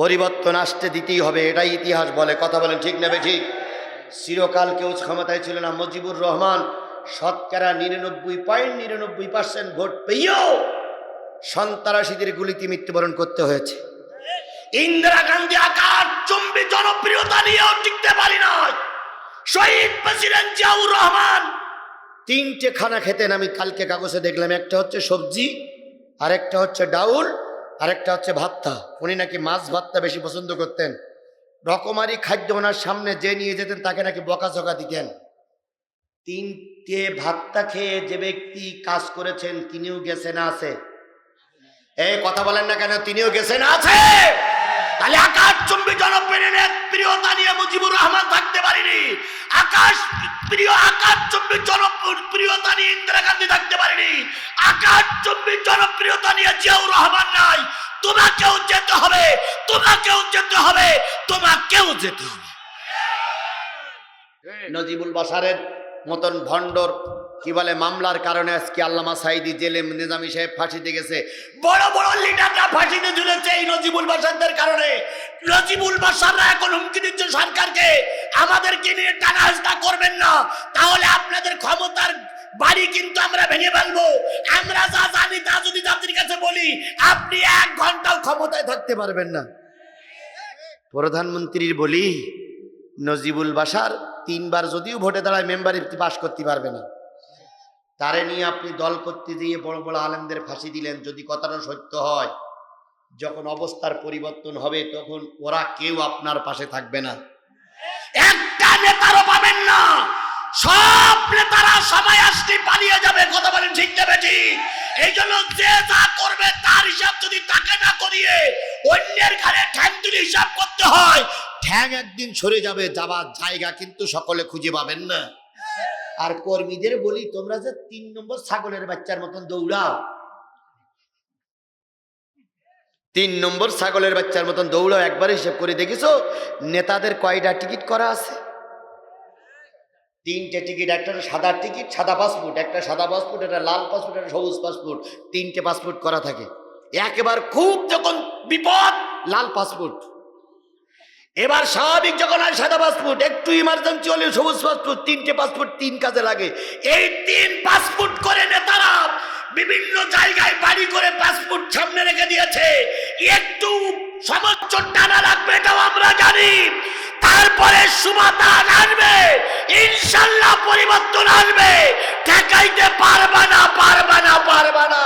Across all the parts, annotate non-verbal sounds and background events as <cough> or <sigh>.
পরিবর্তন আসতে দিতেই হবে, এটাই ইতিহাস বলে। কথা বলেন ঠিক নেবে ঠিক? চিরকাল কেউ ক্ষমতায় ছিল না। মুজিবুর রহমান শতকরা নিরানব্বই পয়েন্ট নিরানব্বই পার্সেন্ট ভোট পেয়েও সন্ত্রাসীদের গুলিতে মৃত্যুবরণ করতে হয়েছে। ইন্দিরা গান্ধী আকার চুম্বি জনপ্রিয়তা নিয়েও টিকতে পারি না শহীদ প্রেসিডেন্ট জিয়াউর রহমান তিনটে খানা খেতেন। আমি কালকে কাগজে দেখলাম, একটা হচ্ছে সবজি, আরেকটা হচ্ছে ডাউল আরেকটা হচ্ছে ভাতটা উনি নাকি মাছ ভাতটা বেশি পছন্দ করতেন। রকমারি খাদ্য ওনার সামনে যে নিয়ে যেতেন, তাকে নাকি বকাঝকা দিতেন। তিনটে ভাতটা খেয়ে যে ব্যক্তি কাজ করেছেন, তিনিও গেছেন আছে। এই কথা বলেন না কেন, তিনিও গেছেন আছে? তাহলে আকাশ চুম্বি জনপ্রিয় প্রিয়তা নিয়ে মুজিবুর রহমান থাকতে পারিনি। আকাশ প্রিয় আকাশ চুম্বি জনপ্রিয়তা নিয়ে ইন্দিরা গান্ধী থাকতে আকাশ চুম্বি জনপ্রিয়তা নিয়ে জিয়াউর রহমান নাই। তোমাকেও যেতে হবে তোমাকেও যেতে হবে তোমাকেও যেতে হবে। নজিবুল বাসারের মতন ভণ্ডর কি বলে মামলার কারণে আজকে আল্লামা সাইদি জেলে নিজামী সাহেব ফাঁসিতে গেছে। বড় বড় লিডাররা ফাঁসিতে ঝুলেছে এই নজিবুল বাসারদের কারণে। নজিবুল বাসাররা এখন হুমকি দিচ্ছে সরকারকে। আমাদেরকে নিয়ে টানা করবেন না। তাহলে আপনাদের ক্ষমতার বাড়ি কিন্তু আমরা ভেঙে ফেলব। আমরা যা জানি, তা যদি জাতির কাছে বলি, আপনি এক ঘন্টাও ক্ষমতায় থাকতে পারবেন না। প্রধানমন্ত্রীর বলি, নজিবুল বাসার তিনবার যদিও ভোটে দাঁড়ায় মেম্বারে পাশ করতে পারবে না। তারে নিয়ে আপনি দল করতে দিয়ে বড় বড় আলেমদের ফাঁসি দিলেন, যদি কথাটা সত্য হয়, যখন অবস্থার পরিবর্তন হবে, তখন ওরা কেউ আপনার পাশে থাকবে না। একটা নেতারও পাবেন না। সব নেতারা সময় আসতে পালিয়ে যাবে, কথা বলেন ঠিক যাবে ঠিক এই জন্য যে যা করবে তার হিসাব যদি তাকে না করিয়ে অন্যের ঘরে ঠ্যাং তুলে হিসাব করতে হয়, ঠ্যাং একদিন সরে যাবে, যাবার জায়গা কিন্তু সকলে খুঁজে পাবেন না। আর কর্মীদের বলি, তোমরা যে তিন নম্বর ছাগলের বাচ্চার মতন দৌড়াও। তিন নম্বর ছাগলের বাচ্চার মতন দৌড়াও, একবার হিসেব করে দেখেছ? নেতাদের কয়টা টিকিট করা আছে? তিনটে টিকিট, একটা সাদা টিকিট, সাদা পাসপোর্ট, একটা সাদা পাসপোর্ট, একটা লাল পাসপোর্ট, একটা সবুজ পাসপোর্ট, তিনটে পাসপোর্ট করা থাকে। একেবার খুব যখন বিপদ, লাল পাসপোর্ট। এবার স্বাভাবিক যখন আর সাদা পাসপোর্ট, একটু ইমার্জেন্সি হলে সবুজ পাসপোর্ট, তিনটে পাসপোর্ট তিন কাজে লাগে। এই তিন পাসপোর্ট করে নেতারা বিভিন্ন জায়গায় বাড়ি করে পাসপোর্ট সামনে রেখে দিয়েছে। একটু সমস্ত টানা লাগবে এটাও আমরা জানি। তারপরে সুমাতান আসবে ইনশাল্লাহ পরিবর্তন আসবে ঠেকাইতে পারবা না পারবা না পারবা না।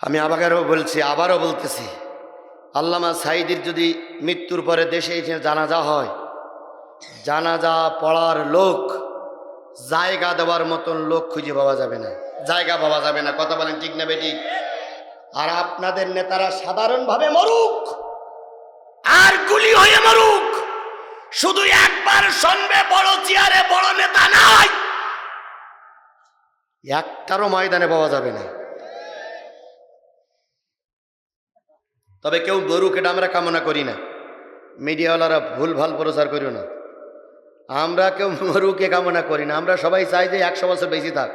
আমি আবারও বলছি, আবারও বলতেছি, আল্লামা সাইদির যদি মৃত্যুর পরে দেশে এসে জানাজা হয়, জানাজা পড়ার লোক জায়গা দেওয়ার মতন লোক খুঁজে পাওয়া যাবে না। জায়গা পাওয়া যাবে না। কথা বলেন ঠিক না বেটি? আর আপনাদের নেতারা সাধারণভাবে মরুক। আর গুলি হয়ে মরুক। শুধু একবার শুনবে, বড় চেয়ারে বড় নেতা নাই। একটারও ময়দানে পাওয়া যাবে না। তবে কেউ এটা আমরা কামনা করি না। মিডিয়াওয়ালারা ভুল ভালো প্রচার করিও না। আমরা কেউ মরুকে কামনা করি না আমরা সবাই চাই যে একশো বছর বেশি থাক।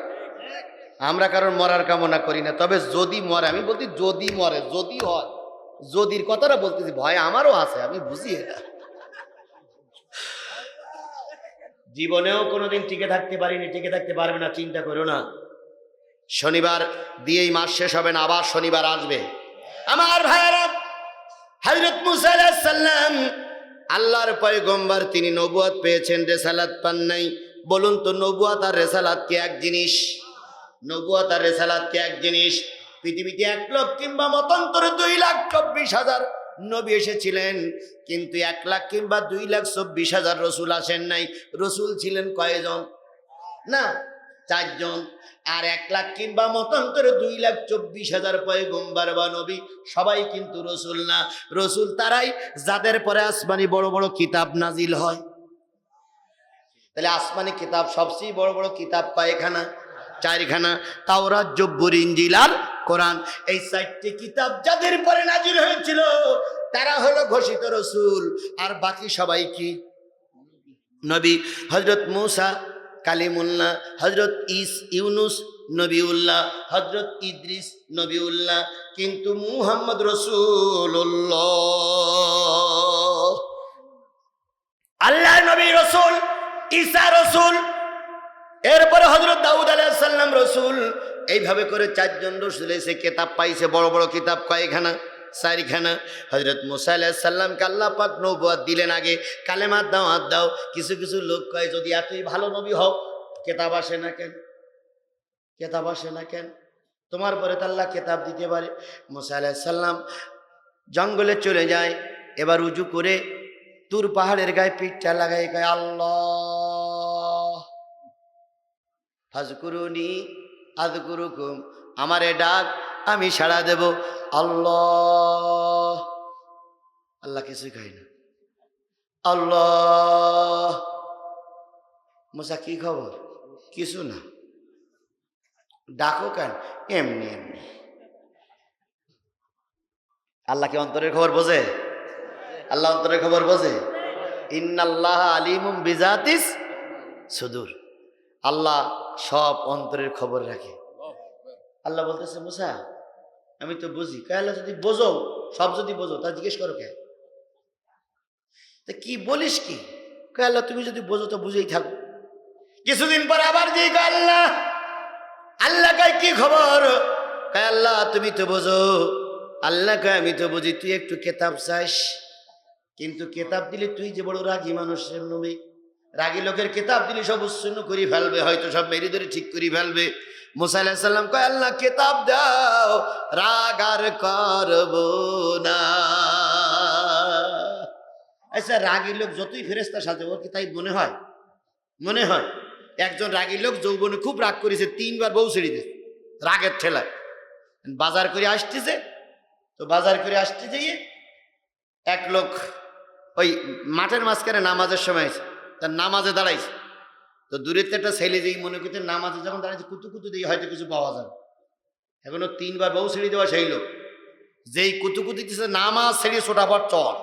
আমরা কারণ মরার কামনা করি না তবে যদি মরে আমি বলছি যদি মরে যদি হয় যদির কথাটা বলতেছি ভয় আমারও আছে আমি বুঝি এটা জীবনেও কোনোদিন টিকে থাকতে পারিনি টিকে থাকতে পারবে না চিন্তা করো না। শনিবার দিয়েই মাস শেষ হবে না আবার শনিবার আসবে। আমার ভাইয়েরা হজরত মুসা আলাইহিস সালাম আল্লাহর পয়গম্বর তিনি নবুয়াত পেয়েছেন, রেসালাত পান নাই। বলুন তো, নবুয়াত আর রেসালাত কি এক জিনিস? নবুয়াত আর রেসালাত কি এক জিনিস? পৃথিবীতে এক লক্ষ কিংবা মতান্তরে দুই লাখ চব্বিশ হাজার নবী এসেছিলেন, কিন্তু এক লাখ কিংবা দুই লাখ চব্বিশ হাজার রসুল আসেন নাই। রসুল ছিলেন কয়জন? না, চারজন। আর এক লাখ কিংবা মতান্তরে দুই লাখ চব্বিশ হাজার পয়গম্বার বা নবী, সবাই কিন্তু রসুল না। রসুল তারাই যাদের পরে আসমানি বড় বড় কিতাব নাজিল হয়। তাহলে আসমানি কিতাব সবচেয়ে বড় বড় কিতাব কয়খানা? চারখানা। তাওরাত, জব্বুর ইঞ্জিল আর কোরআন। এই চারটি কিতাব যাদের পরে নাজিল হয়েছিল, তারা হলো ঘোষিত রসুল। আর বাকি সবাই কি? নবী। হজরত মুসা কালিমুল্লাহ হজরত ইস ইউনুস নবীউল্লাহ হজরত ইদ্রিস নবীউল্লাহ, কিন্তু মুহাম্মদ রসুল্লাহ আল্লাহ নবী রসুল, ঈসা রসুল, এরপরে হজরত দাউদ আলাইসাল্লাম রসুল। এইভাবে করে চারজন রসুল এসে কেতাব পাইছে, বড় বড় কিতাব কয়েকখানা চারিখানা হজরত মুসা আলাইসাল্লামকে আল্লাহ পাক নৌবাদ দিলেন আগে। কালেমার দাওয়াত দাও। কিছু কিছু লোক কয়, যদি এতই ভালো নবী হও, কেতাব আসে না কেন? কেতাব আসে না কেন? তোমার পরে তো আল্লাহ কেতাব দিতে পারে। মুসা সাল্লাম জঙ্গলে চলে যায়। এবার উজু করে তুর পাহাড়ের গায়ে পিঠটা লাগাই কয়, আল্লাহ, ফাজকুরুনি আদকুরুকুম আমারে ডাক, আমি সাড়া দেব। আল্লাহ। আল্লাহ কিছুই খাই না। আল্লাহ। মোসা, কি খবর? কিছু না। ডাকো কেন? এমনি এমনি। আল্লাহ কি অন্তরের খবর বোঝে? আল্লাহ অন্তরের খবর বোঝে? ইন্নাল্লাহ আলিমুম বিজাতিস সুদূর। আল্লাহ সব অন্তরের খবর রাখে। আল্লাহ বলতেছে, মুসা আমি তো বুঝি। কয় যদি বোঝো, সব যদি বোঝো তা জিজ্ঞেস করো কে? তা কি বলিস কি? আল্লাহ, তুমি যদি বোঝো তো বুঝেই থাকো। কিছুদিন পর আবার যে আল্লাহ আল্লাহ কয়, কি খবর? কায়, আল্লাহ, তুমি তো বোঝো। আল্লাহ কয়, আমি তো বুঝি, তুই একটু কেতাব চাস। কিন্তু কেতাব দিলে তুই যে বড় রাগী মানুষের নবী। রাগী লোকের কেতাব দিলে সব উচ্ছন্ন করে ফেলবে, হয়তো সব মেরি ধরে ঠিক করে ফেলবে। মুসা আলাহিসাল্লাম কয়, আল্লাহ, কিতাব দাও, রাগ আর করব না। আচ্ছা রাগী লোক যতই ফেরেস্তা সাজে, ওর কি তাই মনে হয়? মনে হয়। একজন রাগী লোক যৌবনে খুব রাগ করেছে, তিনবার বউ ছেড়ে দিয়েছে, রাগের ঠেলায়। বাজার করে আসতেছে, তো বাজার করে আসতে যেয়ে এক লোক ওই মাঠের মাঝখানে নামাজের সময় আছে তার নামাজে দাঁড়াইছে। তো দূরের একটা ছেলে যেই মনে করতে আছে, যখন দাঁড়িয়েছে, কুতু কুতু দিয়ে হয়তো কিছু পাওয়া যাবে। এখনও তিনবার বউ ছেড়ে দেওয়া সেই লোক। যেই কুতু কুতু দিচ্ছে নামাজ ছেড়ে ছোটাবার চর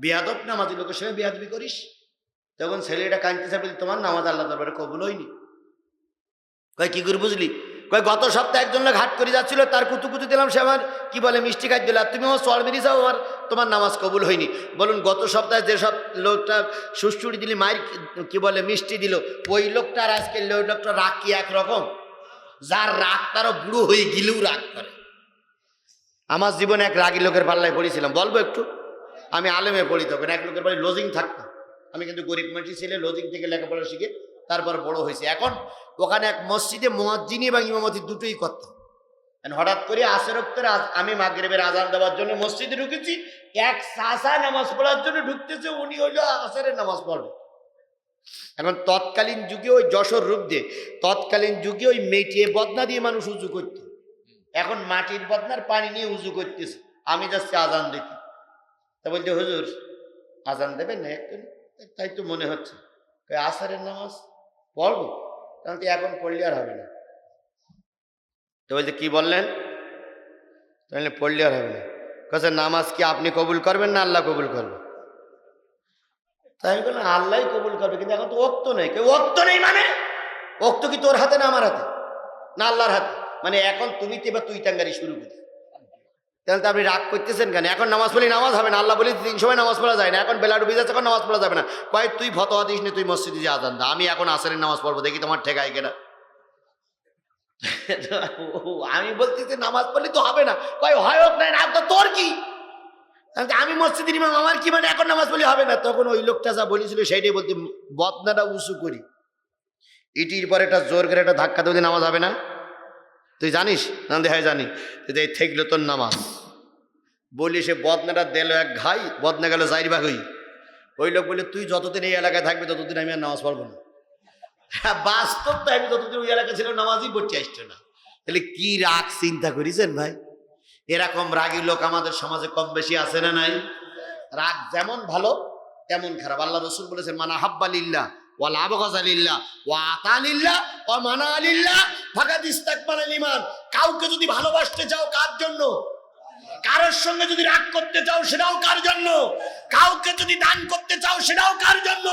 বেয়াদব নামাজি লোকের সঙ্গে বেয়াদবি করিস। তখন ছেলেটা কাঁদতেছে বলি, তোমার নামাজ আল্লাহ দরবারে কবুল হয়নি। কয়, কি করে বুঝলি? কয়, গত সপ্তাহে একজন লোক হাট করে যাচ্ছিল, তার কুতু কুতু দিলাম সে আমার, কি বলে, মিষ্টি খাই দিল, আর তুমি আমার চর মেরি যাও, আর তোমার নামাজ কবুল হয়নি। বলুন, গত সপ্তাহে যেসব লোকটা সুশ্চুরি দিলি, মায়ের কি বলে, মিষ্টি দিল, ওই লোকটা আর আজকে ওই লোকটা রাগ কি একরকম? যার রাগ তারও বুড়ো হয়ে গেলেও রাগ করে। আমার জীবনে এক রাগী লোকের পাল্লায় পড়েছিলাম, বলব একটু? আমি আলেমে পড়ি তখন, এক লোকের বাড়ি লজিং থাকতাম আমি কিন্তু গরিব মানুষই ছেলে, লজিং থেকে লেখাপড়া শিখে তারপর বড় হয়েছে। এখন ওখানে এক মসজিদে মোয়াজ্জিনি এবং ইমামতি দুটোই করতাম হঠাৎ করে আসের রক্তের আমি মাগরেবের আজান দেওয়ার জন্য মসজিদে ঢুকেছি, এক সাসা নামাজ পড়ার জন্য ঢুকতেছে, উনি হইল আসরের নামাজ পড়বে। এখন তৎকালীন যুগে ওই যশোর রূপ দিয়ে, তৎকালীন যুগে ওই মেটিয়ে বদনা দিয়ে মানুষ উজু করত। এখন মাটির বদনার পানি নিয়ে উজু করতেছে। আমি যাচ্ছি আজান দিতে। তা বলতে হুজুর, আজান দেবেন না তাই তো মনে হচ্ছে। আসরের নামাজ? পড়ব তাহলে তো এখন পড়লে আর হবে না। তো বলছে, কি বললেন? তাহলে পড়লে আর হবে না। কাছে নামাজ কি আপনি কবুল করবেন না আল্লাহ কবুল করবে? তাই আমি বললাম আল্লাহ কবুল করবে, কিন্তু এখন তো অক্ত নেই। কেউ অক্ত নেই মানে? অক্ত কি তোর হাতে না আমার হাতে? না আল্লাহর হাতে? মানে এখন তুমি তো এবার তুই টাঙ্গারি শুরু করি তাহলে তো আপনি রাগ করতেছেন কেন? এখন নামাজ পড়লে নামাজ হবে না, আল্লাহ বলি তিন সময় নামাজ পড়া যায় না। এখন বেলা ডুবে যাচ্ছে, এখন নামাজ পড়া যাবে না। কয়, তুই ফতোয়া দিস তুই মসজিদে যে আজান দা। আমি এখন আসরের নামাজ পড়ব, দেখি তোমার ঠেকাই কেনা। <laughs> আমি বলতেছি নামাজ পড়লে তো হবে না। কয়, হয় হোক নাই না তো তোর কি? আমি মসজিদের ইমাম, আমার কি মানে এখন নামাজ পড়লে হবে না? তখন ওই লোকটা যা বলেছিল, সেইটাই বলতে বদনাটা উঁচু করি। ইটির পরে একটা জোর করে একটা ধাক্কা দিলে নামাজ হবে না? তুই জানিস? না হ্যাঁ জানি। এই থেকলো তোর নামাজ। বলি সে বদনাটা দিল এক ঘাই, বদনা গেল চারি ভাগ হই। ওই লোক বলে তুই যতদিন এই এলাকায় থাকবি, ততদিন আমি আর নামাজ পড়ব না। হ্যাঁ বাস্তব তো আমি যতদিন ওই এলাকায় ছিল নামাজই পড়তে আসতো না। তাহলে কি রাগ চিন্তা করেছেন ভাই? এরকম রাগী লোক আমাদের সমাজে কম বেশি আছে না নাই? রাগ যেমন ভালো, তেমন খারাপ। আল্লাহ রসুল বলেছেন, মানা হাব্বালিল্লাহ ওয়াল আবগাজালিল্লাহ ওয়া আতালিল্লাহ ওয়া মানা আলিল্লাহ ফাকাদ ইস্তাকবালাল ঈমান। কাউকে যদি ভালোবাসতে চাও কার জন্য? কারোর সঙ্গে যদি রাগ করতে চাও, সেটাও কার জন্য? কাউকে যদি দান করতে চাও, সেটাও কার জন্য?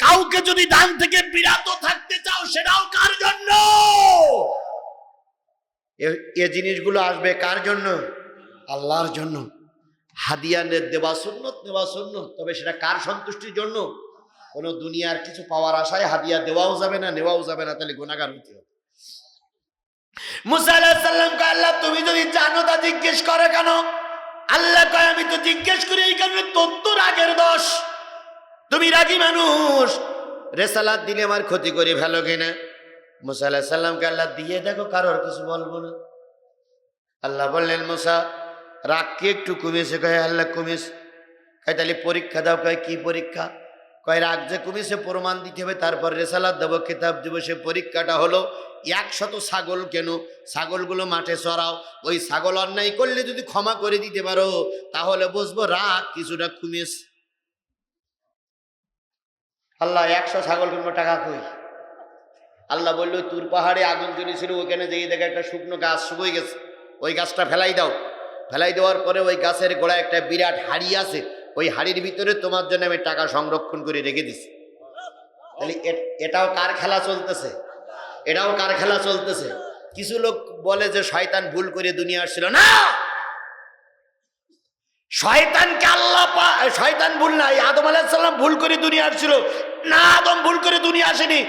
কাউকে যদি দান থেকে বিরত থাকতে চাও, সেটাও কার জন্য? এ- জিনিসগুলো আসবে কার জন্য? আল্লাহর জন্য। হাদিয়া নে- দেওয়া সুন্নত, নেওয়া সুন্নত। তবে সেটা কার সন্তুষ্টির জন্য? কোনো দুনিয়ার কিছু পাওয়ার আশায় হাদিয়া দেওয়াও যাবে না, নেওয়াও যাবে না, তাহলে গুণাগার হইতে হবে। মুসা আলাহিসাল্লামকে আল্লাহ, তুমি যদি জানো তা জিজ্ঞেস করে কেন? আল্লাহ কয়, আমি তো জিজ্ঞেস করি এই কারণে তোর রাগের দোষ। তুমি রাগী মানুষ। রেসালাত দিলে আমার ক্ষতি করে ভালো কিনা? মুসা আলাহিসাল্লামকে আল্লাহ দিয়ে দেখো কারোর কিছু বলব না। আল্লাহ বললেন, মুসা রাগ কি একটু কমেছে কয়, আল্লাহ কমেছে কয়, তাহলে পরীক্ষা দাও। কয়, কি পরীক্ষা? কয় রাগ যে কমেছে প্রমাণ দিতে হবে, তারপর রেসালাত দেবো, খেতাব দেবো, সে পরীক্ষাটা হলো একশত ছাগল কেন? ছাগলগুলো মাঠে চড়াও ওই ছাগল অন্যায় করলে যদি ক্ষমা করে দিতে পারো, তাহলে বুঝব রাগ কিছুটা কমেছে। আল্লাহ, একশো ছাগল কিনবো, টাকা কই? আল্লাহ বলল, তুর পাহাড়ে আগুন জ্বলেছিল, ওখানে যেয়ে দেখে একটা শুকনো গাছ শুকিয়ে গেছে, ওই গাছটা ফেলাই দাও। ফেলাই দেওয়ার পরে ওই গাছের গোড়ায় একটা বিরাট হাড়ি আছে ওই হাড়ির ভিতরে তোমার জন্য আমি টাকা সংরক্ষণ করে রেখে দিছি। তাহলে এটাও কার খেলা চলতেছে? এটাও কার খেলা চলতেছে? কিছু লোক বলে যে শয়তান ভুল করে দুনিয়া আসছিল। না! শয়তানকে আল্লাহ শয়তান ভুল না, এই আদম আলাহিসাল্লাম ভুল করে দুনিয়া আসছিল। না, আদম ভুল করে দুনিয়া আসেনি।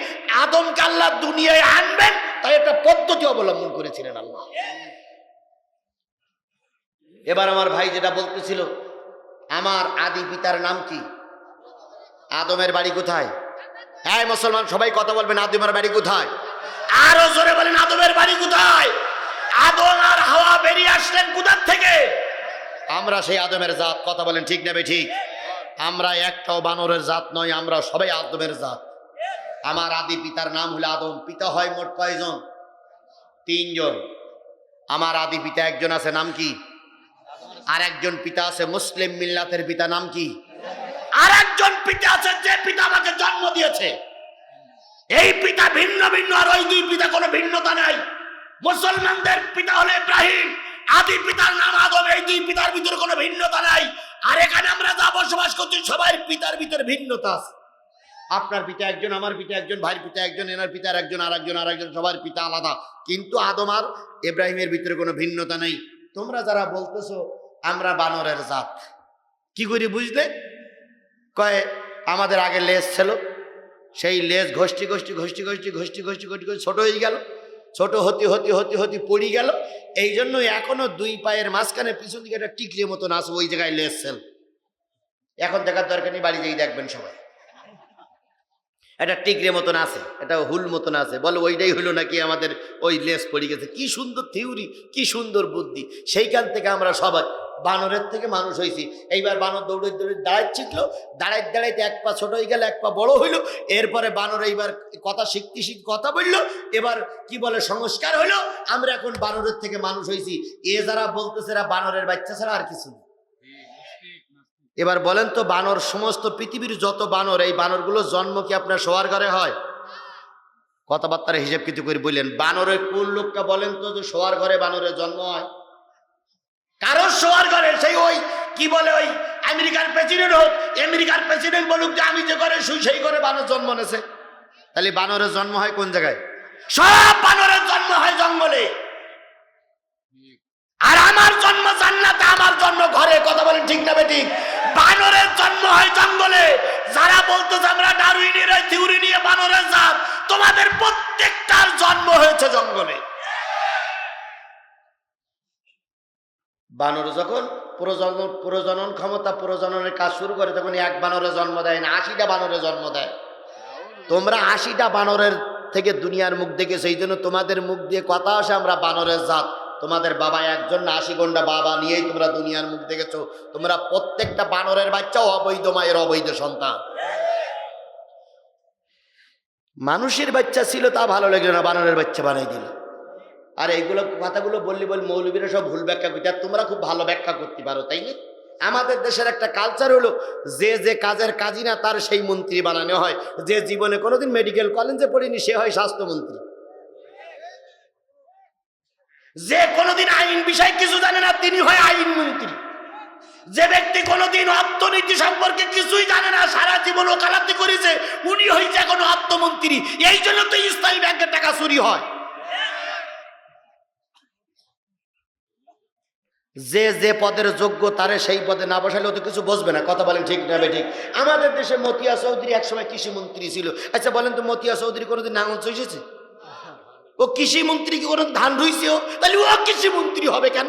আদমকে আল্লাহ দুনিয়ায় আনবেন, তাই একটা পদ্ধতি অবলম্বন করেছিলেন আল্লাহ। এবার আমার ভাই যেটা বলতেছিল আমার আদি পিতার নাম কি? আদমের বাড়ি কোথায়? হ্যাঁ মুসলমান, সবাই কথা বলবেন, আদমের বাড়ি কোথায়? আরও জোরে বলেন, আদমের বাড়ি কোথায়? আদম আর হাওয়া বেরিয়ে আসলেন কোথার থেকে? আমরা সেই আদমের জাত, কথা বলেন ঠিক নেবে ঠিক আমরা একটাও বানরের জাত নয় আমরা সবাই আদমের জাত। আমার আদি পিতার নাম হলো আদম, পিতা হয় মোট কয়জন? তিনজন। আমার আদি পিতা একজন আছে, নাম কি? আর একজন পিতা আছে মুসলিম মিল্লাতের পিতা, নাম কি? আর একজন পিতা আছে যে পিতা আমাকে জন্ম দিয়েছে। এই পিতা ভিন্ন ভিন্ন, আর ওই দুই পিতা কোনো ভিন্নতা নাই। মুসলমানদের পিতা হলো ইব্রাহিম, আদি পিতার নাম আদম, এই দুই পিতার ভিতরে কোনো ভিন্নতা নাই। আর এখানে আমরা যা বসবাস করছি, সবাই পিতার ভিতরে ভিন্নতা আছে। আপনার পিতা একজন, আমার পিতা একজন, ভাইয়ের পিতা একজন, এনার পিতার একজন আর একজন আর একজন সবার পিতা আলাদা। কিন্তু আদম আর ইব্রাহিমের ভিতরে কোনো ভিন্নতা নেই। তোমরা যারা বলতেছো আমরা বানরের জাত। কি করি বুঝলে? কয়ে, আমাদের আগে লেজ ছিল। সেই লেজ ঘষ্টি ঘষ্টি ঘষ্টি ঘষ্টি ঘষ্টি ঘষ্টি ঘষ্টি ঘষ্টি ছোট হয়ে গেল। ছোট হতে হতে হতে হতে পড়ে গেল। এই জন্য এখনও দুই পায়ের মাঝখানে পিছন দিকে একটা টিকলি মতন আছে, ওই জায়গায় লেজ সেল এখন দেখার দরকার নেই, বাড়ি যেই দেখবেন সবাই। একটা টিকরে মতন আছে একটা হুল মতন আছে। বলে, ওইটাই হলো নাকি আমাদের ওই লেস পড়ে গেছে? কি সুন্দর থিওরি, কি সুন্দর বুদ্ধি। সেইখান থেকে আমরা সবাই বানরের থেকে মানুষ হয়েছি এইবার বানর দৌড়ে দৌড়ে দাঁড়াই শিখলো। দাঁড়াই দাঁড়াইতে এক পা ছোট হয়ে গেল, এক পা বড় হইল। এরপরে বানর এইবার কথা শিখতে শিখ কথা বলল। এবার কি বলে, সংস্কার হইল। আমরা এখন বানরের থেকে মানুষ হয়েছি এ যারা বলতেছে এরা বানরের বাচ্চা ছাড়া আর কিছু না। এবার বলেন তো, বানর সমস্ত পৃথিবীর যত বানর, এই বানরগুলো জন্ম কি আপনার শোয়ার ঘরে হয়? কথাবার্তার হিসেব কিছু করে বললেন। বানরের কোন লোকটা বলেন তো যে শোয়ার ঘরে বানরের জন্ম হয়? কারোর শোয়ার ঘরে সেই ওই, কি বলে ওই, আমেরিকার প্রেসিডেন্ট হোক, আমেরিকার প্রেসিডেন্ট বলুক যে আমি যে করে শুই, সেই করে বানর জন্ম নেছে। তাহলে বানরের জন্ম হয় কোন জায়গায়? সব বানরের জন্ম হয় জঙ্গলে। আর আমার জন্ম জান্নাতে, আমার জন্ম ঘরে, কথা বলেন ঠিক না বেটি বানরের জন্ম হয় জঙ্গলে। যারা বলতেছে আমরা ডারুইনের থিওরি নিয়ে বানরের জাত, তোমাদের প্রত্যেকটার জন্ম হয়েছে জঙ্গলে। বানর যখন প্রজনন ক্ষমতা প্রজননের কাজ শুরু করে, তখন এক বানরে জন্ম দেয় না, আশিটা বানরে জন্ম দেয়। তোমরা আশিটা বানরের থেকে দুনিয়ার মুখ দেখেছ, এই জন্য তোমাদের মুখ দিয়ে কথা আসে আমরা বানরের জাত। তোমাদের বাবা একজন না, আশি ঘণ্টা বাবা নিয়েই তোমরা দুনিয়ার মুখ দেখেছ। তোমরা প্রত্যেকটা বানরের বাচ্চা অবৈধ মায়ের অবৈধ সন্তান। মানুষের বাচ্চা ছিল, তা ভালো লাগল না, বানরের বাচ্চা বানাই দিল। আর এইগুলো কথাগুলো বললি বল মৌলবীরা সব ভুল ব্যাখ্যা করতে আর তোমরা খুব ভালো ব্যাখ্যা করতে পারো, তাই না? আমাদের দেশের একটা কালচার হলো, যে যে কাজের কাজই না তার সেই মন্ত্রী বানানো হয়। যে জীবনে কোনোদিন মেডিকেল কলেজে পড়েনি, সে হয় স্বাস্থ্যমন্ত্রী। যে কোনোদিন আইন বিষয় কিছু জানে না, তিনি হয় আইন মন্ত্রী। যে ব্যক্তি কোনোদিন অর্থনীতি সম্পর্কে কিছুই জানে না, সারা জীবন ওকালাতি করেছে, উনি হয়েছে এখন অর্থমন্ত্রী এই জন্য তো ইসলামী ব্যাংকের টাকা চুরি হয়। যে যে পদের যোগ্য তারে সেই পদে না বসালে ও তো কিছু বসবে না। কথা বলেন ঠিক না ঠিক? আমাদের দেশে মতিয়া চৌধুরী একসময় কৃষি মন্ত্রী ছিল। আচ্ছা বলেন তো মতিয়া চৌধুরী কোনোদিন নাঙল চষেছে ও কৃষি মন্ত্রী কি কোনো ধান রইছে তাহলে ও কৃষি মন্ত্রী হবে কেন?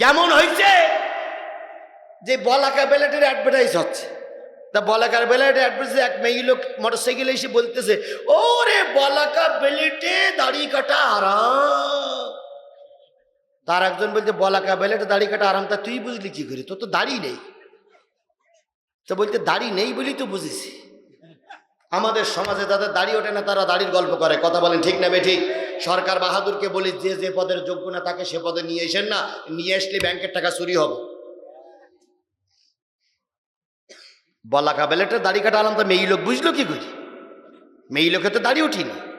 কেমন হয়েছে যে বলাকা বেলেটের অ্যাডভার্টাইজ হচ্ছে। তা বলাকার বেলেটের অ্যাডভার্টাইজ এক মেয়ে লোক মোটরসাইকেলে এসে বলতেছে, ওরে বলাকা বেলেটে দাড়ি কাটা আরাম তার একজন বলছে বলাকা বেলেটে দাড়ি কাটা আরাম, তা তুই বুঝলি কি করি? তোর তো দাড়ি নেই। তো বলতে দাড়ি নেই বলি তো বুঝেছি। আমাদের সমাজে যাদের দাড়ি ওঠে না, তারা দাড়ির গল্প করে। কথা বলেন ঠিক না বেঠিক? সরকার বাহাদুরকে বলি, যে যে পদের যোগ্য না, তাকে সে পদে নিয়ে এসেন না। নিয়ে আসলে ব্যাংকের টাকা চুরি হবে। বলা কাবেলেটা দাড়ি কাটা আলাম তো মেয়ে লোক বুঝলো কি করি? মেয়ে লোকে তো দাড়ি উঠিনি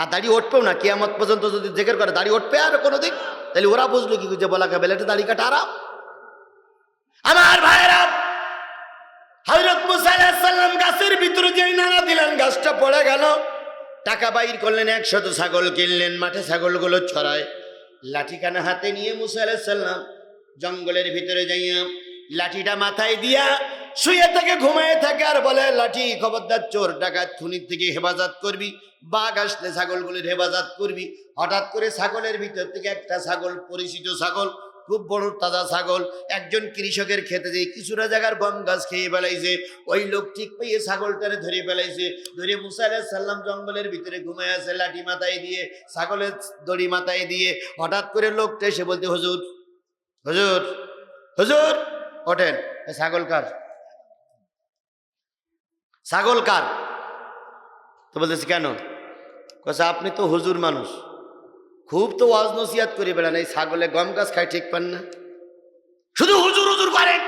আর দাড়ি উঠবেও না, কেয়ামত পর্যন্ত যদি জেকের করে, দাড়ি উঠবে আর কোনোদিন? তাহলে ওরা বুঝলো কি যে বলা কাবেলেটা দাড়ি কাটা আরাম আমার ভাইরা হজরত মুসা আলাইহিস সালাম গাছের ভিতরে যে নানা দিলেন গাছটা পড়ে গেল, টাকা বাইর করলেন একশত ছাগল কিনলেন, মাঠে ছাগলগুলো ছড়ায়। লাঠিখানা হাতে নিয়ে মুসা আলাইহিস জঙ্গলের ভিতরে যাইয়া লাঠিটা মাথায় দিয়া শুয়ে থেকে, ঘুমায় থাকে আর বলে, লাঠি, খবরদার, চোর, ডাকাত, খুনির থেকে হেফাজত করবি, বাঘ আসলে ছাগলগুলির হেফাজত করবি। হঠাৎ করে ছাগলের ভিতর থেকে একটা ছাগল, পরিচিত ছাগল, খুব বড় তাজা ছাগল, একজন কৃষকের খেতে যে কিছুটা জায়গার গম গাছ খেয়ে ফেলাইছে। ওই লোক ঠিক পেয়ে ছাগলটারে ধরে ফেলাইছে। ধরে মুসা সাল্লাম জঙ্গলের ভিতরে ঘুমায় আছে, লাঠি মাথায় দিয়ে, ছাগলের দড়ি মাথায় দিয়ে। হঠাৎ করে লোকটা এসে বলতে, হুজুর হুজুর হুজুর, ওঠেন। ছাগল কার? ছাগল কার? তো বলতেছি, কেন? কছে আপনি তো হুজুর মানুষ। খুব তো ওয়াজ নসিয়াত করে বেড়ান, এই ছাগলে গম গাছ খায় ঠিক পান না। শুধু হুজুর হুজুর করেন।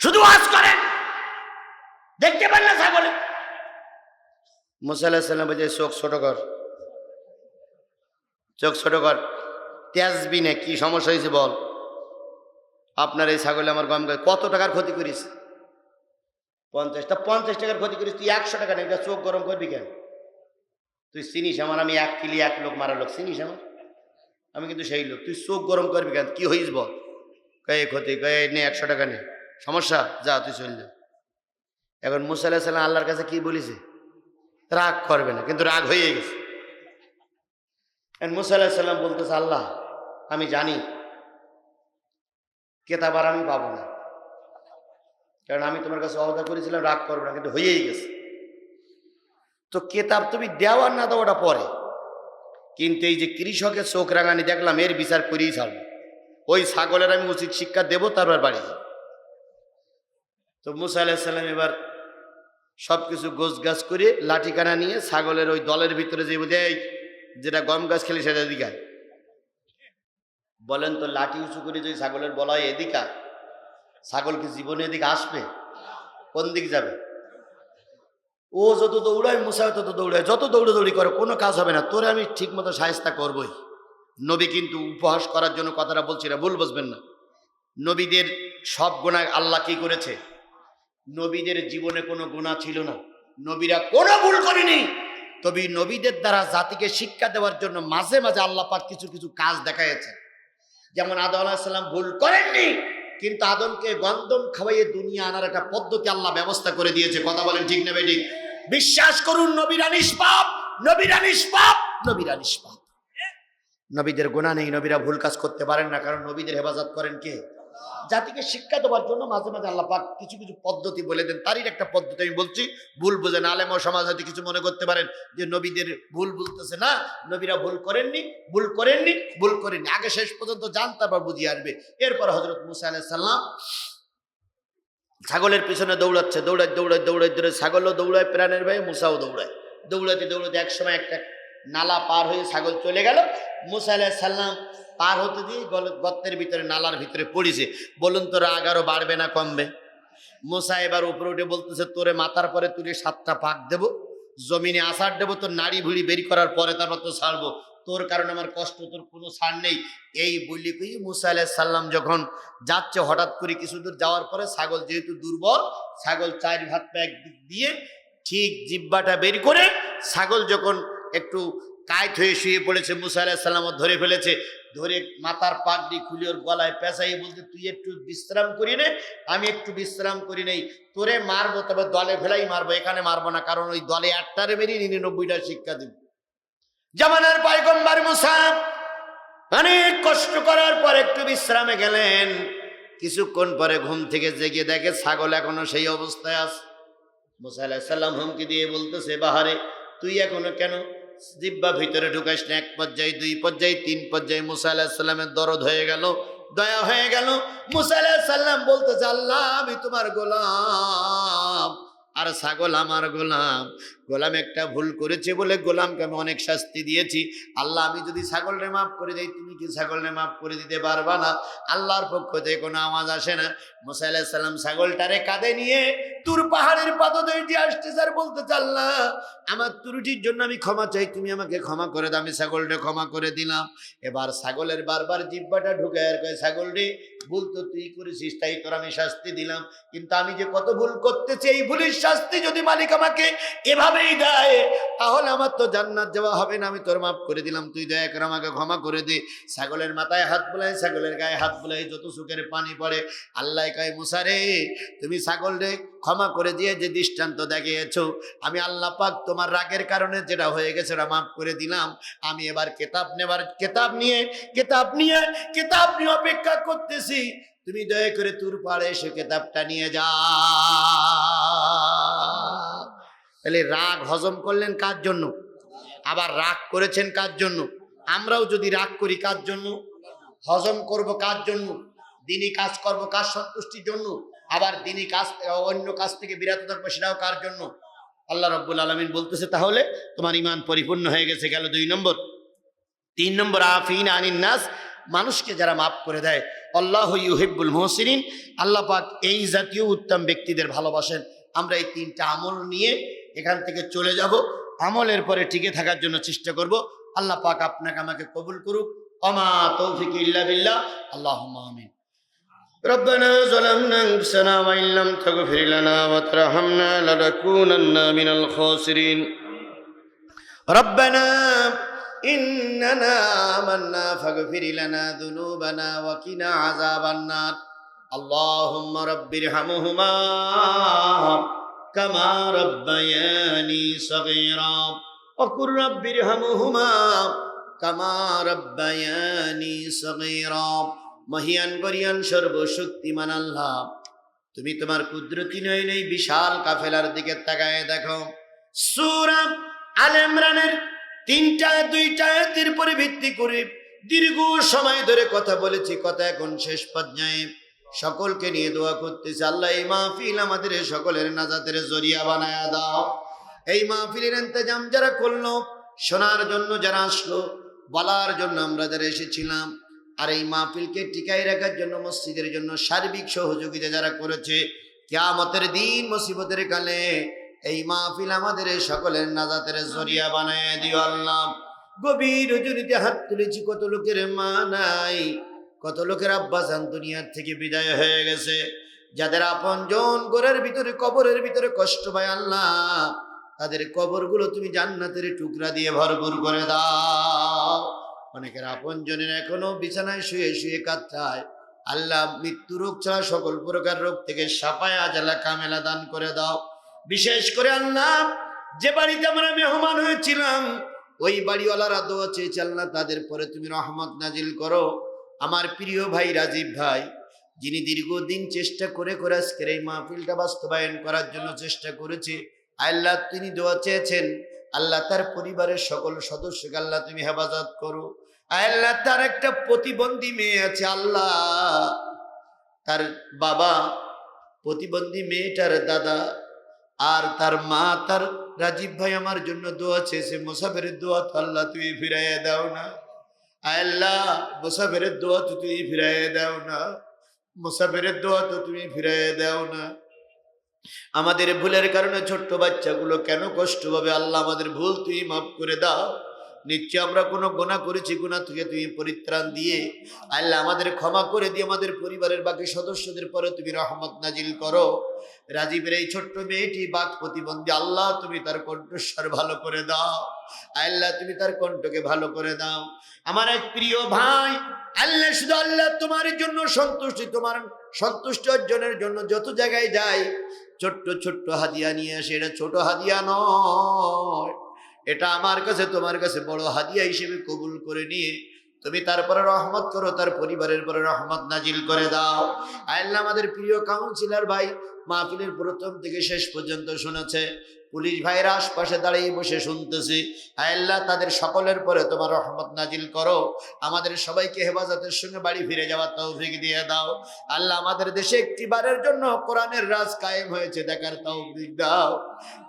শুধু ওয়াজ করেন। দেখতে পান না ছাগলে? মুসাল্লাহ সাল্লাম বলছে, চোখ ছোট কর। চোখ ছোট কর। তেজবি না, কি সমস্যা হয়েছে বল? আপনার এই ছাগলে আমার গম গাছ কত টাকার ক্ষতি করিস পঞ্চাশটা পঞ্চাশ টাকার ক্ষতি করিস, তুই একশো টাকা নেই চোখ গরম করবি কেন? তুই চিনিস আমার, আমি এক কিলি এক লোক মারা লোক, চিনিস আমার? আমি কিন্তু সেই লোক, তুই চোখ গরম করবি কেন? কি হইস বল? কয়ে ক্ষতি, কয়ে নে একশো টাকা নে। সমস্যা? যা, তুই চল এখন মুসা সাল্লাম আল্লাহর কাছে কি বলিছে? রাগ করবে না, কিন্তু রাগ হয়ে গেছে। এখন মুসা সাল্লাম বলতেছে, আল্লাহ, আমি জানি, কেতাব আর আমি পাবো না। কারণ আমি তোমার কাছে অবদা করেছিলাম, রাগ করবে না, কিন্তু হয়েই গেছে। তো কেতাব তুমি দেওয়ার না দেওয়াটা পরে। কিন্তু এই যে কৃষকের চোখ রাঙানি দেখলাম, এর বিচার করেই ছাড়বো। ওই ছাগলের আমি উচিত শিক্ষা দেবো, তারপর বাড়ি তো মুসা আলাহিসাল্লাম এবার সব কিছু গোছ গাছ করে লাঠিকানা নিয়ে ছাগলের ওই দলের ভিতরে যে বোঝে এই, যেটা গম গাছ খেলে সেটা দিকায় বলেন তো, লাঠি উঁচু করে যদি ছাগলের বলা হয়, এদিকা ছাগল কি জীবনে এদিকে আসবে? কোন দিক যাবে? ও যত দৌড়ায়, মুসাও তত দৌড়ায়, যত দৌড়াদৌড়ি করে, কোনো কাজ হবে না। তোরে আমি ঠিক মতো সাহেস্তা করবই। নবী কিন্তু উপহাস করার জন্য কথাটা বলছি না, ভুল বুঝবেন না। নবীদের সব গুণা আল্লাহ কি করেছে? নবীদের জীবনে কোনো গুণা ছিল না। নবীরা কোনো ভুল করেনি। তবে নবীদের দ্বারা জাতিকে শিক্ষা দেওয়ার জন্য মাঝে মাঝে আল্লাহ পাক কিছু কিছু কাজ দেখা দেখাইছে যেমন আদম আলাহিসাল্লাম ভুল করেননি। কিন্তু আদমকে গন্ধম খাওয়াইয়ে দুনিয়া আনার একটা পদ্ধতি আল্লাহ ব্যবস্থা করে দিয়েছে। কথা বলেন ঠিক নেবে ঠিক বিশ্বাস করুন, নবীরা নিষ্পাপ নবীরা নিষ্পাপ নবীরা নিষ্পাপ। নবীদের গোনা নেই, নবীরা ভুল কাজ করতে পারেন না, কারণ নবীদের হেফাজত করেন কে? জাতিকে শিক্ষা দেওয়ার জন্য মাঝে মাঝে আল্লাহ পাক কিছু কিছু পদ্ধতি বলে দেন। তারই একটা পদ্ধতি আমি বলছি, ভুল বোঝেন আলেম ও সমাজ হয়তো কিছু মনে করতে পারেন যে নবীদের ভুল বলতেছে না, নবীরা ভুল করেননি ভুল করেননি ভুল করেননি। আগে শেষ পর্যন্ত জান, তারপর বুঝিয়ে আসবে। এরপর হজরত মুসা আলাহ সাল্লাম ছাগলের পিছনে দৌড়াচ্ছে, দৌড়ায় দৌড়ায় দৌড়ায় দৌড়ায় ছাগলও দৌড়ায়, প্রাণের ভাই মুসাও দৌড়ায়। দৌড়াতে দৌড়াতে একসময় একটা নালা পার হয়ে ছাগল চলে গেল। মুসা আলাহ সাল্লাম পার হতে দিয়ে গর্তের ভিতরে, নালার ভিতরে পড়েছে। বলুন তো রাগ আরও বাড়বে না কমবে? মুসা এবার উপরে উঠে বলতেছে, তোরে মাথার পরে তুলে সাতটা পাক দেব। জমিনে আসার দেবো, তোর নাড়ি ভুড়ি বের করার পরে তারপর তো ছাড়বো। তোর কারণে আমার কষ্ট, তোর কোনো ছাড় নেই। এই বলি কই মুসা আলাহ সাল্লাম যখন যাচ্ছে, হঠাৎ করে কিছু দূর যাওয়ার পরে ছাগল যেহেতু দুর্বল, ছাগল চার ভাত পা একদিক দিয়ে ঠিক জিব্বাটা বের করে, ছাগল যখন একটু কায়ত হয়ে শুয়ে পড়েছে, মুসা আলাহ সাল্লাম ধরে ফেলেছে। ধরে মাথার পাগড়ি খুলে ওর গলায় পেঁচাই বলতে তুই একটু বিশ্রাম করি নে, আমি একটু বিশ্রাম করি নেই। তোরে মারবো, তবে দলে ফেলাই মারবো, এখানে মারবো না, কারণ ওই দলে আটটারে মেরিয়ে নিরানব্বইটা শিক্ষা দিব। জামানার পায়গম্বার মুসা অনেক কষ্ট করার পর একটু বিশ্রামে গেলেন। কিছুক্ষণ পরে ঘুম থেকে জেগে দেখে ছাগল এখনও সেই অবস্থায় আছে। মুসা আলাহিসাল্লাম হুমকি দিয়ে বলতেছে, বাহারে, তুই এখনও কেন জিব্বা ভিতরে ঢুকাইস না, এক পর্যায়ে, দুই পর্যায়ে, তিন পর্যায়ে। মুসা আলাহিসাল্লামের দরদ হয়ে গেল, দয়া হয়ে গেল। মুসা আলাহিসাল্লাম বলতে আল্লাহ, আমি তোমার গোলাম। আর ছাগল আমার গোলাম। গোলাম একটা ভুল করেছে বলে গোলামকে আমি অনেক শাস্তি দিয়েছি। আল্লাহ, আমি যদি ছাগলরে মাফ করে দেই, তুমি কি ছাগলরে মাফ করে দিতে পারবা না? আল্লাহর পক্ষ থেকে কোনো আওয়াজ আসে না। মোসা আলাহ সাল্লাম ছাগলটারে কাঁধে নিয়ে তুর পাহাড়ের পাদদয় দিয়ে আসতে স্যার, বলতে চাল্লা আমার ত্রুটির জন্য আমি ক্ষমা চাই, তুমি আমাকে ক্ষমা করে দাও, আমি ছাগলটা ক্ষমা করে দিলাম। এবার ছাগলের বারবার জিব্বাটা ঢুকে আর কয়, ছাগল রে ভুল তো তুই করেছিস, তাই তোর আমি শাস্তি দিলাম। কিন্তু আমি যে কত ভুল করতেছি, এই ভুলের শাস্তি যদি মালিক আমাকে এভাবেই দেয়, তাহলে আমার তো জান্নাত যাওয়া হবে না, আমি তোর মাফ করে দিলাম। তুই দয়া করে আমাকে ক্ষমা করে দে। ছাগলের মাথায় হাত বুলাই ছাগলের গায়ে হাত বুলাই যত সুখের পানি পড়ে, আল্লাহ কয় মুসারে তুমি ছাগল রে ক্ষমা করে দিয়ে যে দৃষ্টান্ত দেখিয়েছ, আমি আল্লাহ পাক তোমার রাগের কারণে যেটা হয়ে গেছে ওটা মাফ করে দিলাম। আমি এবার কেতাব নেবার, কেতাব নিয়ে কেতাব নিয়ে কেতাব নিয়ে অপেক্ষা করতেছি। তুমি দয়া করে তুর পাড়ে এসে কেতাবটা নিয়ে যা। তাহলে রাগ হজম করলেন কার জন্য? আবার রাগ করেছেন কার জন্য? আমরাও যদি রাগ করি কার জন্য? হজম করব কার জন্য? দিনই কাজ করব কার সন্তুষ্টির জন্য? আবার দিনই কাজ, অন্য কাজ থেকে বিরত থাকব সেটাও কার জন্য? আল্লাহ রব্বুল আলমিন বলতেছে, তাহলে তোমার ইমান পরিপূর্ণ হয়ে গেছে গেল দুই নম্বর। তিন নম্বর, আফিন আনিন নাস, মানুষকে যারা মাফ করে দেয়। আল্লাহ ইউহিব্বুল মোহসিন আল্লাহ পাক এই জাতীয় উত্তম ব্যক্তিদের ভালোবাসেন। আমরা এই তিনটা আমল নিয়ে এখান থেকে চলে যাব। আমলের পরে টিকে থাকার জন্য চেষ্টা করব। আল্লাহ পাক আপনাকে আমাকে কবুল করুক। অমা তৌফিক ইল্লা বিল্লাহ। আল্লাহ আমিন। ربنا ظلمنا أنفسنا وإن لم تغفر لنا وترحمنا لنكونن من الخاسرين. ربنا إننا آمنا فاغفر لنا ذنوبنا وقنا عذاب النار. اللهم رب ارحمهما كما ربياني صغيرا. وقل رب ارحمهما كما ربياني صغيرا. মহিয়ান গরিয়ান সর্বশক্তিমান আল্লাহ। তুমি তোমার কুদরতি নয় নেই বিশাল কাফেলার দিকে তাকায় দেখো। সুরাম আল ইমরানের তিনটা দুইটা আয়াতের পরে ভিত্তি করে দীর্ঘ সময় ধরে কথা বলেছি, কথা এখন শেষ পর্যায়ে। সকলকে নিয়ে দোয়া করতেছে, আল্লাহ এই মাহফিল আমাদের সকলের নাজাতের জরিয়া বানায়া দাও। এই মাহফিলের ইন্তজাম যারা করল, শোনার জন্য যারা আসলো, বলার জন্য আমরা যারা এসেছিলাম আর এই মাহফিলকে টিকায় রাখার জন্য, মসজিদের জন্য সার্বিক সহযোগিতা যারা করেছে, কেয়ামতের দিন মুসিবতের কালে এই মাহফিল আমাদের সকলের নাজাতের জরিয়া বানায় দিও আল্লাহ। গভীর রজনীতে হাত তুলেছি, কত লোকের মা নাই, কত লোকের আব্বাসান দুনিয়ার থেকে বিদায় হয়ে গেছে। যাদের আপন জন ঘরের ভিতরে, কবরের ভিতরে কষ্ট পায় আল্লাহ, তাদের কবরগুলো তুমি জান্নাতের টুকরা দিয়ে ভরপুর করে দাও। অনেকের আপন জনের এখনও বিছানায় শুয়ে শুয়ে কাঁদতায়। আল্লাহ মৃত্যু রোগ ছাড়া সকল প্রকার রোগ থেকে সাফায় আজালা কামেলা দান করে দাও। বিশেষ করে আল্লাহ, যে বাড়িতে আমরা মেহমান হয়েছিলাম, ওই বাড়িওয়ালারা দোয়া চেয়েছে, আল্লাহ, তাদের পরে তুমি রহমত নাজিল করো। আমার প্রিয় ভাই রাজীব ভাই, যিনি দীর্ঘদিন চেষ্টা করে করে আজকের এই মাহফিলটা বাস্তবায়ন করার জন্য চেষ্টা করেছে, আল্লাহ তিনি দোয়া চেয়েছেন, আল্লাহ, তার পরিবারের সকল সদস্যকে আল্লাহ তুমি হেফাজত করো। আল্লাহ তার একটা প্রতিবন্ধী মেয়ে আছে, আল্লাহ। তার বাবা প্রতিবন্ধী মেয়েটার দাদা আর তার মা, তার রাজীব ভাই আমার জন্য দোয়া চেয়েছে মোসাফেরের দোয়া তো আল্লাহ তুমি ফিরাইয়া দাও না। আল্লাহ মোসাফেরের দোয়া তো তুমি ফিরাইয়া দাও না। মোসাফেরের দোয়া তো তুমি ফিরাইয়া দাও না। আমাদের ভুলের কারণে ছোট্ট বাচ্চাগুলো কেন কষ্ট পাবে আল্লাহ আমাদের ভুল তুই মাফ করে দাও। নিশ্চয় আমরা কোনো গোনা করেছি গুণা থেকে তুমি পরিত্রাণ দিয়ে আল্লাহ আমাদের ক্ষমা করে দিয়ে আমাদের পরিবারের বাকি সদস্যদের পরে তুমি রহমত নাজিল করো। রাজীবের এই ছোট্ট মেয়েটি বাক প্রতিবন্ধী, আল্লাহ তুমি তার কণ্ঠস্বর ভালো করে দাও। আল্লাহ তুমি তার কণ্ঠকে ভালো করে দাও। আমার এক প্রিয় ভাই, আল্লাহ শুধু আল্লাহ তোমার জন্য সন্তুষ্টি, তোমার সন্তুষ্ট অর্জনের জন্য যত জায়গায় যায়, ছোট্ট ছোট্ট হাদিয়া নিয়ে আসে। এটা ছোট হাদিয়া নয়। এটা আমার কাছে, তোমার কাছে বড় হাদিয়া হিসেবে কবুল করে নিয়ে তুমি তারপরে রহমত করো, তার পরিবারের পরে রহমত নাজিল করে দাও। আল্লাহ আমাদের প্রিয় কাউন্সিলার ভাই মাহফিলের প্রথম থেকে শেষ পর্যন্ত শুনেছে। পুলিশ ভাইরা আশপাশে দাঁড়িয়ে বসে শুনতেছি। আল্লাহ, তাদের সকলের পরে তোমার রহমত নাজিল করো। আমাদের সবাইকে হেফাজতের সঙ্গে বাড়ি ফিরে যাওয়ার তৌফিক দিয়ে দাও। আল্লাহ আমাদের দেশে একটি বারের জন্য কোরআনের রাজ কায়েম হয়েছে, দেখার তৌফিক দাও।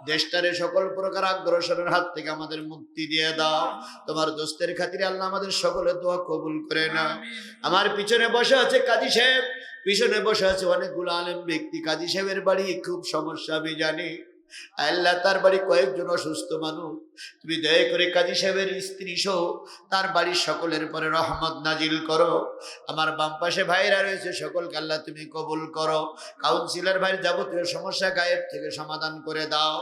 দেশটারে সকল প্রকার আগ্রসরের হাত থেকে আমাদের মুক্তি দিয়ে দাও। তোমার দোস্তের খাতিরে আল্লাহ আমাদের সকলের দোয়া কবুল করে না আমার পিছনে বসে আছে কাজী সাহেব। পিছনে বসে আছে অনেকগুলো আলেম ব্যক্তি। কাজী সাহেবের বাড়ি খুব সমস্যা, আমি জানি। আল্লাহ তার বাড়ি কয়েকজন অসুস্থ মানুষ। তুমি দয়া করে কাজী সাহেবের স্ত্রী সহ তার বাড়ির সকলের পরে রহমত নাজিল করো। আমার বাম পাশে ভাইরা রয়েছে, সকলকে আল্লাহ তুমি কবুল করো। কাউন্সিলর ভাইয়ের যাবতীয় সমস্যা গায়েব থেকে সমাধান করে দাও।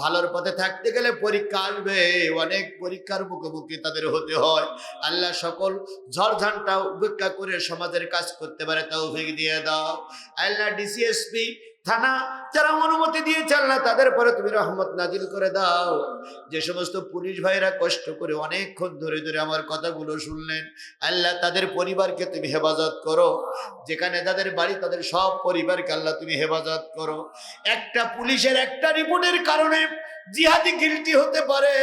ভালোর পথে থাকতে গেলে পরীক্ষা আসবে, অনেক পরীক্ষার মুখোমুখি তাদের হতে হয়। আল্লাহ সকল ঝড়ঝানটা উপেক্ষা করে সমাজের কাজ করতে পারে, তৌফিক দিয়ে দাও। আল্লাহ ডিসিএসপি থানা, যারা অনুমতি দিয়েছে আল্লাহ, তাদের পরে তুমি রহমত নাজিল করে দাও। যে সমস্ত পুলিশ ভাইরা কষ্ট করে অনেকক্ষণ ধরে ধরে আমার কথাগুলো শুনলেন, আল্লাহ তাদের পরিবারকে তুমি হেফাজত করো। যেখানে তাদের বাড়ি, তাদের সব পরিবারকে আল্লাহ তুমি হেফাজত করো। একটা পুলিশের একটা রিপোর্টের কারণে জিহাদি গিলটি হতে পারে,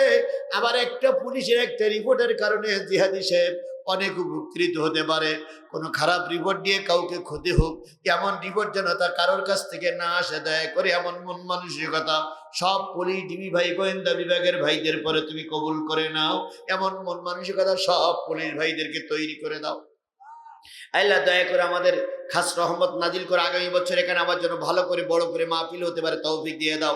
আবার একটা পুলিশের একটা রিপোর্টের কারণে জিহাদি সাহেব অনেক উপকৃত হতে পারে। কোনো খারাপ রিপোর্ট দিয়ে কাউকে ক্ষতি হোক, এমন রিপোর্ট যেন তা কারোর কাছ থেকে না আসে, দয়া করে এমন মন মানসিকতা সব পুলিশ ডিবি ভাই, গোয়েন্দা বিভাগের ভাইদের পরে তুমি কবুল করে নাও। এমন মন মানসিকতা সব পুলিশ ভাইদেরকে তৈরি করে দাও। আল্লাহ দয়া করে আমাদের খাস রহমত নাজিল করে আগামী বছর এখানে আমার জন্য ভালো করে, বড় করে মাহফিল হতে পারে, তৌফিক দিয়ে দাও।